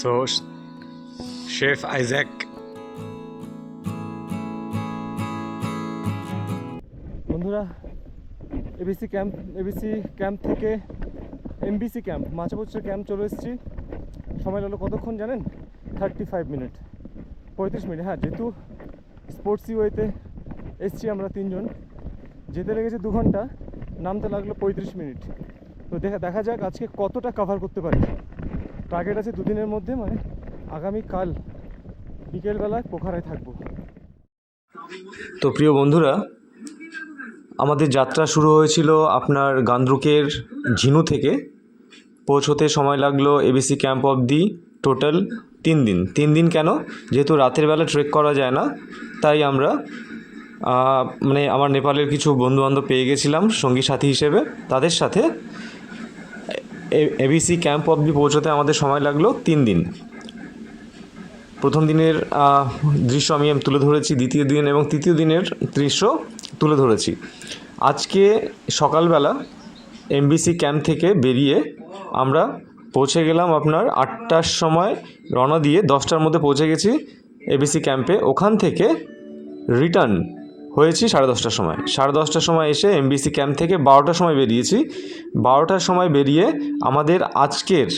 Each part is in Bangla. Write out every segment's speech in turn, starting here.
So, Chef Isaac. বন্ধুরা এবিসি ক্যাম্প এবিসি ক্যাম্প থেকে এমবিসি ক্যাম্প মাছাপুচ্ছের ক্যাম্প চলে এসেছি। সময় লাগল কতক্ষণ জানেন? থার্টি ফাইভ মিনিট পঁয়ত্রিশ মিনিট হ্যাঁ যেহেতু স্পোর্টসি ওয়েতে এসছি আমরা তিনজন যেতে লেগেছে দু ঘণ্টা নামতে লাগল পঁয়ত্রিশ মিনিট তো দেখা দেখা যাক আজকে কতটা কভার করতে পারি। টার্গেট আছে দুদিনের মধ্যে মানে আগামীকাল বিকেলবেলায় পোখারায় থাকব। তো প্রিয় বন্ধুরা, আমাদের যাত্রা শুরু হয়েছিল আপনার গান্দ্রুকের ঝিনু থেকে। পৌঁছতে সময় লাগল এবিসি ক্যাম্প অবধি টোটাল তিন দিন। তিন দিন কেন? যেহেতু রাতের বেলা ট্রেক করা যায় না, তাই আমরা মানে আমার নেপালের কিছু বন্ধুবান্ধব পেয়ে গেছিলাম সঙ্গী সাথী হিসেবে, তাদের সাথে এবিসি ক্যাম্প অবধি পৌঁছতে আমাদের সময় লাগল তিন দিন। প্রথম দিনের দৃশ্য আমি তুলে ধরেছি, দ্বিতীয় দিন এবং তৃতীয় দিনের দৃশ্য তুলে ধরেছি। আজকে সকালবেলা এমবিসি ক্যাম্প থেকে বেরিয়ে আমরা পৌঁছে গেলাম আপনার আটটার সময় রওনা দিয়ে দশটার মধ্যে পৌঁছে গেছি এবিসি ক্যাম্পে ওখান থেকে রিটার্ন হয়েছি সাড়ে দশটার সময়। সাড়ে দশটার সময় এসে এমবিসি ক্যাম্প থেকে বারোটার সময় বেরিয়েছি। বারোটার সময় বেরিয়ে আমাদের আজকের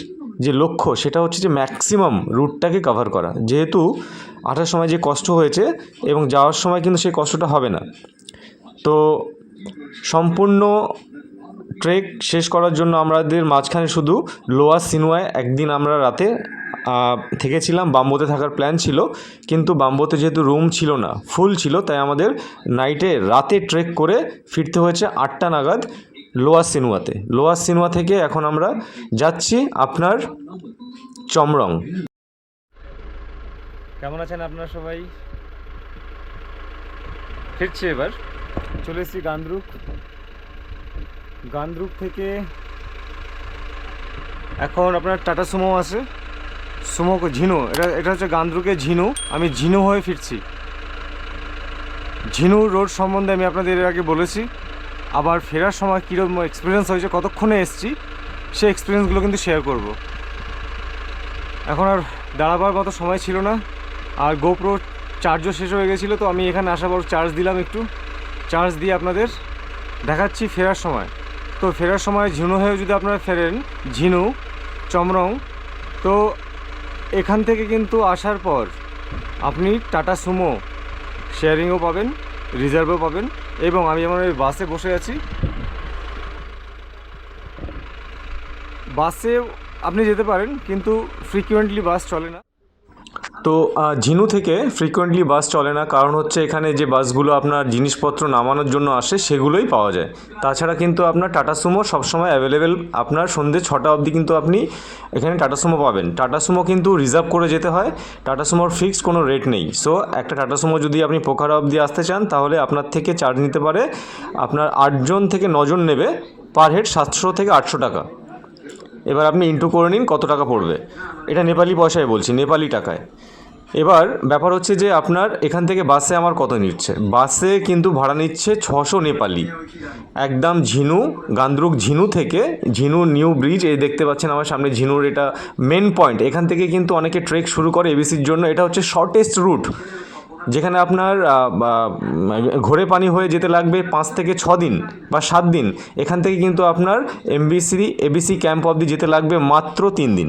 যে লক্ষ্য, সেটা হচ্ছে যে ম্যাক্সিমাম রুটটাকে কভার করা। যেহেতু আসার সময় যে কষ্ট হয়েছে এবং যাওয়ার সময় কিন্তু সেই কষ্টটা হবে না। তো সম্পূর্ণ ট্রেক শেষ করার জন্য আমাদের মাঝখানে শুধু লোয়ার সিনুয়ায় একদিন আমরা রাতে থেকেছিলাম, বাম্বোতে থাকার প্ল্যান ছিল, কিন্তু বাম্বোতে যেহেতু রুম ছিল না ফুল ছিল, তাই আমাদের নাইটে রাতে ট্রেক করে ফিরতে হয়েছে আটটা নাগাদ লোয়ার সিনুয়াতে। লোয়ার সিনুয়া থেকে এখন আমরা যাচ্ছি আপনার চমরং। কেমন আছেন আপনারা সবাই? ফিরছি এবার। চলে এসেছি গান্দ্রুক। গান্দ্রুক থেকে এখন আপনার টাটা সুমো আছে। সুমো ঝিনু, এটা এটা হচ্ছে গান্দ্রুকের ঝিনু। আমি ঝিনু হয়ে ফিরছি। ঝিনু রোড সম্বন্ধে আমি আপনাদের এর আগে বলেছি। আবার ফেরার সময় কীরকম এক্সপিরিয়েন্স হয়েছে, কতক্ষণে এসেছি, সেই এক্সপিরিয়েন্সগুলো কিন্তু শেয়ার করব। এখন আর দাঁড়াবার মতো সময় ছিল না। আর গোপ্রো চার্জও শেষ হয়ে গেছিল, তো আমি এখানে আসার পর চার্জ দিলাম একটু। চার্জ দিয়ে আপনাদের দেখাচ্ছি ফেরার সময়। তো ফেরার সময় ঝিনু হয়েও যদি আপনারা ফেরেন, ঝিনু, চমরং, তো এখান থেকে কিন্তু আসার পর আপনি টাটা সুমো শেয়ারিংও পাবেন রিজার্ভও পাবেন এবং আমি আমার ওই বাসে বসে আছি। বাসে আপনি যেতে পারেন, কিন্তু ফ্রিকুয়েন্টলি বাস চলে না। তো ঝিনু থেকে ফ্রিকোয়েন্টলি বাস চলে না, কারণ হচ্ছে এখানে যে বাসগুলো আপনার জিনিসপত্র নামানোর জন্য আসে, সেগুলোই পাওয়া যায়। তাছাড়া কিন্তু আপনার টাটা সুমো সবসময় অ্যাভেলেবেল আপনার সন্ধ্যে ছটা অবধি কিন্তু আপনি এখানে টাটা সুমো পাবেন। টাটা সুমো কিন্তু রিজার্ভ করে যেতে হয় টাটা সুমোর ফিক্সড কোনো রেট নেই। সো একটা টাটা সুমো যদি আপনি পোখারা অবধি আসতে চান, তাহলে আপনার থেকে চার্জ নিতে পারে, আপনার আটজন থেকে নজন নেবে পার হেড সাতশো থেকে আটশো টাকা। এবার আপনি ইন্টু করে নিন কত টাকা পড়বে। এটা নেপালি পয়সায় বলছি, নেপালি টাকায়। এবার ব্যাপার হচ্ছে যে আপনার এখান থেকে বাসে আমার কত নিচ্ছে? বাসে কিন্তু ভাড়া নিচ্ছে ছশো নেপালি। একদম ঝিনু, গান্দ্রুক ঝিনু থেকে, ঝিনু নিউ ব্রিজ, এই দেখতে পাচ্ছেন আমার সামনে ঝিনুর এটা মেন পয়েন্ট এখান থেকে কিন্তু অনেকে ট্রেক শুরু করে এবিসির জন্য, এটা হচ্ছে শর্টেস্ট রুট যেখানে আপনার ঘোরে পানি হয়ে যেতে লাগবে পাঁচ থেকে ছ দিন বা সাত দিন। এখান থেকে কিন্তু আপনার এমবিসি এবিসি ক্যাম্প অবধি যেতে লাগবে মাত্র তিন দিন।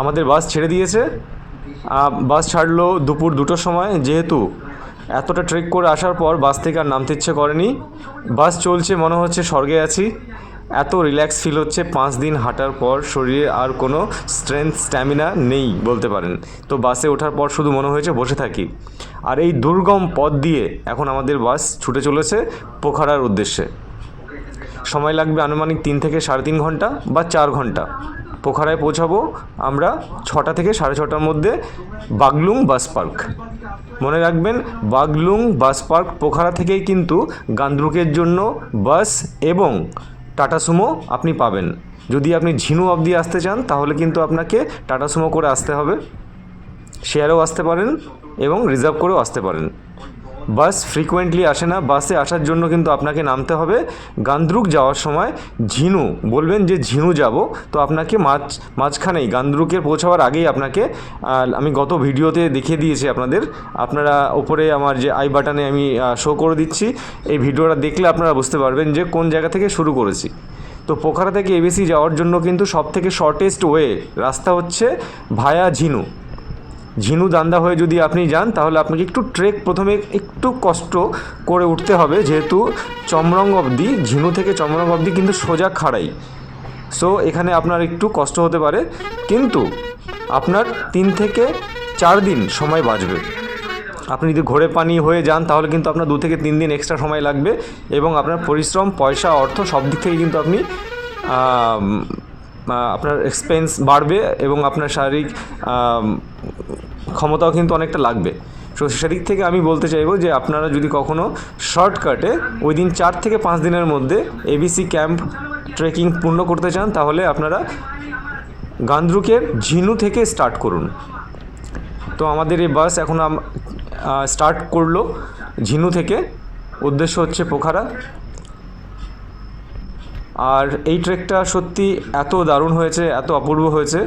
আমাদের বাস ছেড়ে দিয়েছে। বাস ছাড়লো দুপুর দুটোর সময়, যেহেতু এতটা ট্রেক করে আসার পর বাস থেকে আর নামতে ইচ্ছে করেনি। বাস চলছে, মনে হচ্ছে স্বর্গে আছি। এত রিল্যাক্স ফিল হচ্ছে, পাঁচ দিন হাঁটার পর শরীরে আর কোনো স্ট্রেংথ স্ট্যামিনা নেই বলতে পারেন। তো বাসে ওঠার পর শুধু মনে হয়েছে বসে থাকি। আর এই দুর্গম পথ দিয়ে এখন আমাদের বাস ছুটে চলেছে পোখারার উদ্দেশ্যে। সময় লাগবে আনুমানিক তিন থেকে সাড়ে তিন ঘণ্টা বা চার ঘণ্টা। পোখারায় পৌঁছাবো আমরা ছটা থেকে সাড়ে ছটার মধ্যে বাগলুং বাস পার্ক। মনে রাখবেন, বাগলুং বাস পার্ক পোখারা থেকেই কিন্তু গান্দ্রুকের জন্য বাস এবং টাটা সুমো আপনি পাবেন। যদি আপনি ঝিনু অবধি আসতে চান, তাহলে কিন্তু আপনাকে টাটা সুমো করে আসতে হবে। শেয়ারেও আসতে পারেন এবং রিজার্ভ করেও আসতে পারেন। বাস ফ্রিকোয়েন্টলি আসে না, বাসে আসার জন্য কিন্তু আপনাকে নামতে হবে। গান্দ্রুক যাওয়ার সময় ঝিনু, বলবেন যে ঝিনু যাব, তো আপনাকে মাঝ, মাঝখানেই গান্দ্রুকের পৌঁছাবার আগেই আপনাকে আমি গত ভিডিওতে দেখিয়ে দিয়েছি আপনাদের। আপনারা ওপরে আমার যে আই বাটনে আমি শো করে দিচ্ছি, এই ভিডিওটা দেখলে আপনারা বুঝতে পারবেন যে কোন জায়গা থেকে শুরু করেছি। তো পোখারা থেকে এবিসি যাওয়ার জন্য কিন্তু সব থেকে শর্টেস্ট ওয়ে রাস্তা হচ্ছে ভায়া ঝিনু। ঝিনু দান্দা হয়ে যদি আপনি যান, তাহলে আপনাকে একটু ট্রেক প্রথমে একটু কষ্ট করে উঠতে হবে, যেহেতু চমরং অবধি, ঝিনু থেকে চমরং অবধি কিন্তু সোজা খাড়াই। সো এখানে আপনার একটু কষ্ট হতে পারে, কিন্তু আপনার তিন থেকে চার দিন সময় বাঁচবে। আপনি যদি ঘোরে পানি হয়ে যান, তাহলে কিন্তু আপনার দু থেকে তিন দিন এক্সট্রা সময় লাগবে এবং আপনার পরিশ্রম, পয়সা, অর্থ সব দিক থেকে কিন্তু আপনি আপনার এক্সপেন্স বাড়বে এবং আপনার শারীরিক ক্ষমতাও কিন্তু অনেকটা লাগবে। তো সেদিক থেকে আমি বলতে চাইব যে আপনারা যদি কখনও শর্টকাটে ওই দিন চার থেকে পাঁচ দিনের মধ্যে এবিসি ক্যাম্প ট্রেকিং পূর্ণ করতে চান, তাহলে আপনারা গান্দ্রুকের ঝিনু থেকে স্টার্ট করুন। তো আমাদের এই বাস এখন স্টার্ট করল। ঝিনু থেকে উদ্দেশ্য হচ্ছে পোখারা। আর এই ট্রেকটা সত্যি এত দারুণ হয়েছে, এত অপূর্ব হয়েছে।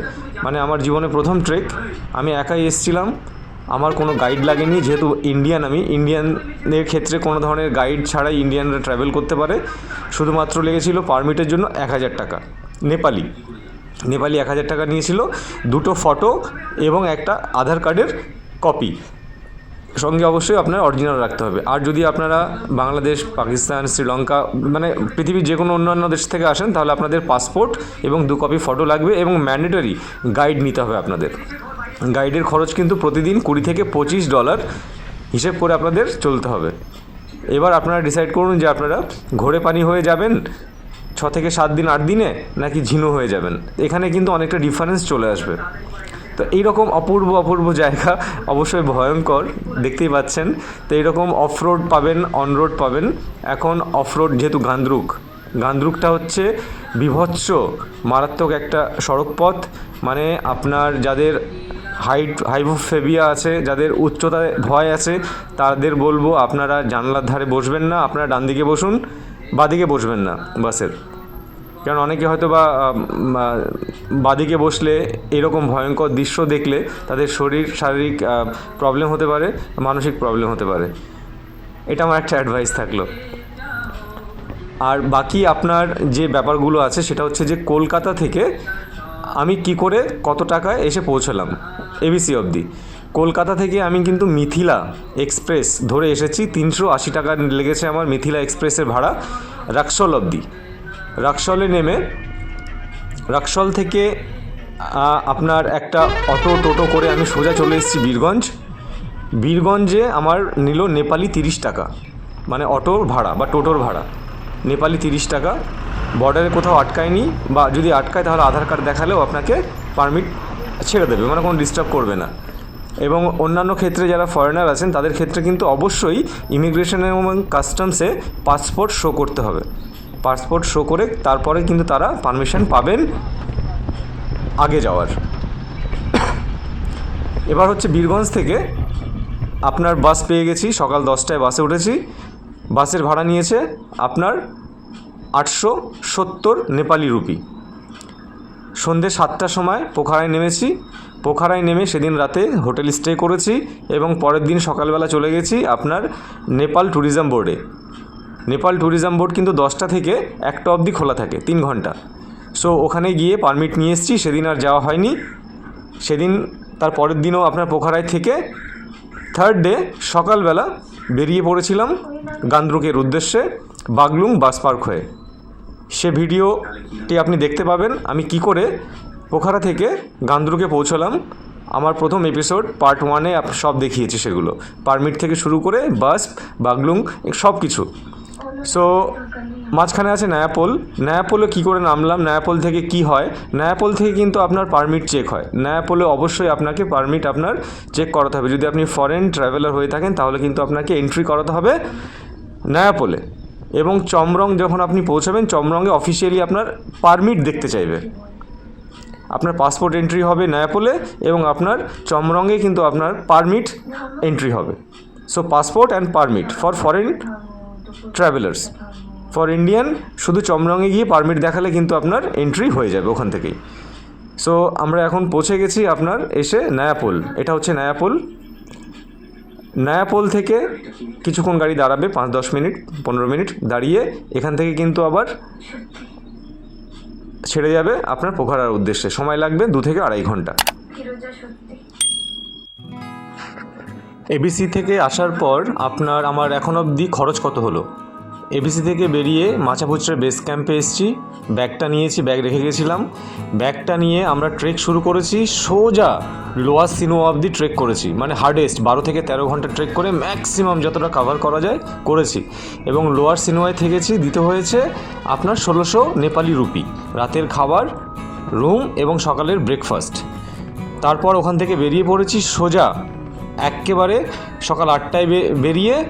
মানে আমার জীবনে প্রথম ট্রেক আমি একাই এসেছিলাম। আমার কোনো গাইড লাগেনি, যেহেতু ইন্ডিয়ান আমি। ইন্ডিয়ানের ক্ষেত্রে কোনো ধরনের গাইড ছাড়াই ইন্ডিয়ানরা ট্রাভেল করতে পারে। শুধুমাত্র লেগেছিল পারমিটের জন্য এক হাজার টাকা। নেপালি নেপালি এক হাজার টাকা নিয়েছিল। দুটো ফটো এবং একটা আধার কার্ডের কপি সঙ্গে অবশ্যই আপনার অরিজিনাল রাখতে হবে। আর যদি আপনারা বাংলাদেশ, পাকিস্তান, শ্রীলঙ্কা মানে পৃথিবীর যে কোনো অন্যান্য দেশ থেকে আসেন, তাহলে আপনাদের পাসপোর্ট এবং দু কপি ফটো লাগবে এবং ম্যান্ডেটরি গাইড নিতে হবে আপনাদের। গাইডের খরচ কিন্তু প্রতিদিন কুড়ি থেকে পঁচিশ ডলার হিসেব করে আপনাদের চলতে হবে। এবার আপনারা ডিসাইড করুন যে আপনারা ঘোরে পানি হয়ে যাবেন, ছ থেকে সাত দিন, আট দিনে, নাকি ঝিনু হয়ে যাবেন। এখানে কিন্তু অনেকটা ডিফারেন্স চলে আসবে। তো এইরকম অপূর্ব অপূর্ব জায়গা অবশ্যই ভয়ঙ্কর, দেখতেই পাচ্ছেন। তো এইরকম অফ রোড পাবেন অন রোড পাবেন। এখন অফ রোড যেহেতু গান্দ্রুক, গান্দ্রুকটা হচ্ছে বিভৎস, মারাত্মক একটা সড়ক পথ মানে আপনার যাদের হাইট হাইভোফেবিয়া আছে, যাদের উচ্চতায় ভয় আছে, তাদের বলব আপনারা জানলার ধারে বসবেন না, আপনারা ডান দিকে বসুন, বাদিকে বসবেন না, বাসের। কারণ অনেকে হয়তো বা বাদিকে বসলে এরকম ভয়ঙ্কর দৃশ্য দেখলে তাদের শরীর, শারীরিক প্রবলেম হতে পারে, মানসিক প্রবলেম হতে পারে। এটা আমার একটা অ্যাডভাইস থাকল। আর বাকি আপনার যে ব্যাপারগুলো আছে, সেটা হচ্ছে যে কলকাতা থেকে আমি কি করে কত টাকায় এসে পৌঁছলাম এবিসি অবধি। কলকাতা থেকে আমি কিন্তু মিথিলা এক্সপ্রেস ধরে এসেছি, তিনশো আশি টাকা লেগেছে আমার মিথিলা এক্সপ্রেসের ভাড়া রাক্সল অবধি। রাক্সলে নেমে রাক্সল থেকে আপনার একটা অটো টোটো করে আমি সোজা চলে এসেছি বীরগঞ্জ। বীরগঞ্জে আমার নিল নেপালি তিরিশ টাকা। মানে অটোর ভাড়া বা টোটোর ভাড়া। নেপালি তিরিশ টাকা। বর্ডারে কোথাও আটকায়নি বা যদি আটকায় তাহলে আধার কার্ড দেখালেও আপনাকে পারমিট ছেড়ে দেবে মানে কোনো ডিস্টার্ব করবে না। এবং অন্যান্য ক্ষেত্রে যারা ফরেনার আছেন, তাদের ক্ষেত্রে কিন্তু অবশ্যই ইমিগ্রেশন এবং কাস্টমসে পাসপোর্ট শো করতে হবে। পাসপোর্ট শো করে তারপরে কিন্তু তারা পারমিশন পাবেন আগে যাওয়ার। এবার হচ্ছে বীরগঞ্জ থেকে আপনার বাস পেয়ে গেছি, সকাল দশটায় বাসে উঠেছি। বাসের ভাড়া নিয়েছে আপনার আটশো সত্তর নেপালি রুপি। সন্ধ্যে সাতটার সময় পোখারায় নেমেছি। পোখারায় নেমে সেদিন রাতে হোটেল স্টে করেছি এবং পরের দিন সকালবেলা চলে গেছি আপনার নেপাল ট্যুরিজম বোর্ডে নেপাল ট্যুরিজম বোর্ড কিন্তু দশটা থেকে একটা অবধি খোলা থাকে, তিন ঘণ্টা। সো ওখানে গিয়ে পারমিট নিয়ে এসেছি, সেদিন আর যাওয়া হয়নি। সেদিন, তার পরের দিনও আপনার পোখারায় থেকে থার্ড ডে সকালবেলা বেরিয়ে পড়েছিলাম গান্দ্রুকের উদ্দেশ্যে বাগলুং বাস পার্ক হয়ে। সে ভিডিওটি আপনি দেখতে পাবেন, আমি কি করে পোখারা থেকে গান্দ্রুকে পৌঁছলাম। আমার প্রথম এপিসোড পার্ট ওয়ানে সব দেখিয়েছি সেগুলো। পারমিট থেকে শুরু করে বাস, বাগলুং সব কিছু সো মাঝখানে আছে নয়াপোল নয়াপোলে কী করে নামলাম? নয়াপোল থেকে কি হয়? নয়াপোল থেকে কিন্তু আপনার পারমিট চেক হয়। নয়াপোলে অবশ্যই আপনাকে পারমিট আপনার চেক করাতে হবে। যদি আপনি ফরেন ট্রাভেলার হয়ে থাকেন, তাহলে কিন্তু আপনাকে এন্ট্রি করাতে হবে নয়াপোলে এবং চমরং যখন আপনি পৌঁছাবেন, চমরংয়ে অফিসিয়ালি আপনার পারমিট দেখতে চাইবে। আপনার পাসপোর্ট এন্ট্রি হবে নয়াপোলে এবং আপনার চমরঙে কিন্তু আপনার পারমিট এন্ট্রি হবে। So passport and permit for foreign travellers for Indian শুধু চমরঙে গিয়ে পারমিট দেখালে কিন্তু আপনার এন্ট্রি হয়ে যাবে ওখান থেকেই। সো আমরা এখন পৌঁছে গেছি আপনার এসে নয়াপোল এটা হচ্ছে নয়াপোল নয়াপোল থেকে কিছুক্ষণ গাড়ি দাঁড়াবে পাঁচ, দশ মিনিট, পনেরো মিনিট দাঁড়িয়ে এখান থেকে কিন্তু আবার ছেড়ে যাবে আপনার পোখারার উদ্দেশ্যে। সময় লাগবে দু থেকে আড়াই ঘণ্টা। এবিসি থেকে আসার পর আপনার আমার এখন অবধি খরচ কত হলো? এবিসি থেকে বেরিয়ে মাচাপুচড়ে বেস ক্যাম্পে এসেছি, ব্যাগটা নিয়েছি, ব্যাগ রেখে গেছিলাম। ব্যাগটা নিয়ে আমরা ট্রেক শুরু করেছি, সোজা লোয়ার সিনো অবধি ট্রেক করেছি। মানে হার্ডেস্ট বারো থেকে তেরো ঘণ্টা ট্রেক করে ম্যাক্সিমাম যতটা কভার করা যায় করেছি। এবং লোয়ার সিনোয়ায় থেকেছি, দিতে হয়েছে আপনার ষোলোশো নেপালি রুপি। রাতের খাবার রুম এবং সকালের ব্রেকফাস্ট তারপর ওখান থেকে বেরিয়ে পড়েছি সোজা এক্কেবারে সকাল আটটায় বেরিয়ে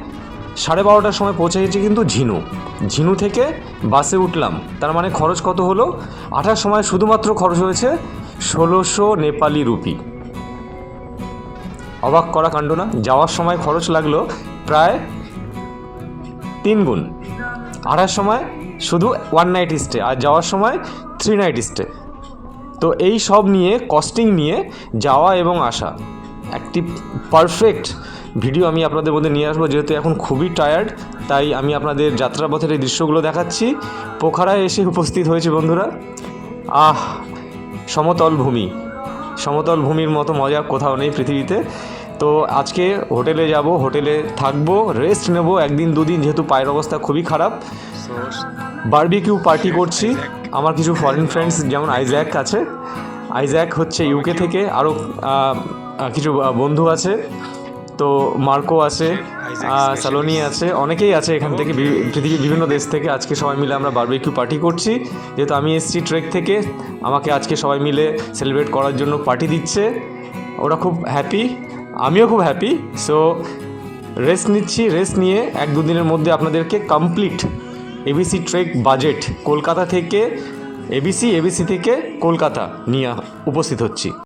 সাড়ে বারোটার সময় পৌঁছে গেছি কিন্তু ঝিনু। ঝিনু থেকে বাসে উঠলাম। তার মানে খরচ কত হলো? আঠার সময় শুধুমাত্র খরচ হয়েছে ষোলোশো নেপালি রুপি। অবাক করা কাণ্ড না? যাওয়ার সময় খরচ লাগল প্রায় তিন গুণ। আঠার সময় শুধু ওয়ান নাইট স্টে আর যাওয়ার সময় থ্রি নাইট স্টে তো এই সব নিয়ে কস্টিং নিয়ে যাওয়া এবং আসা। একটি পারফেক্ট ভিডিও আমি আপনাদের মধ্যে নিয়ে আসব, যেহেতু এখন খুবই টায়ার্ড তাই আমি আপনাদের যাত্রাপথের এই দৃশ্যগুলো দেখাচ্ছি। পোখারায় এসে উপস্থিত হয়েছে বন্ধুরা। আহ, সমতল ভূমি। সমতল ভূমির মতো মজা কোথাও নেই পৃথিবীতে। তো আজকে হোটেলে যাব, হোটেলে থাকব রেস্ট নেব। একদিন, দুদিন, যেহেতু পায়ের অবস্থা খুবই খারাপ। বারবিকিউ পার্টি করছি। আমার কিছু ফরেন ফ্রেন্ডস যেমন আইজ্যাক আছে। আইজ্যাক হচ্ছে ইউকে থেকে। আরও কিছু বন্ধু আছে তো মার্কো আছে সালোনি আছে অনেকেই আছে এখান থেকে পৃথিবীর বিভিন্ন দেশ থেকে আজকে সবাই মিলে আমরা বারবিকিউ পার্টি করছি। যেহেতু আমি এসছি ট্রেক থেকে আমাকে আজকে সবাই মিলে সেলিব্রেট করার জন্য পার্টি দিচ্ছে। ওরা খুব হ্যাপি আমিও খুব হ্যাপি সো রেস্ট নিচ্ছি রেস্ট নিয়ে এক দুদিনের মধ্যে আপনাদেরকে complete ABC trek budget Kolkata থেকে এবিসি এবিসি থেকে কলকাতা নিয়ে উপস্থিত হচ্ছি।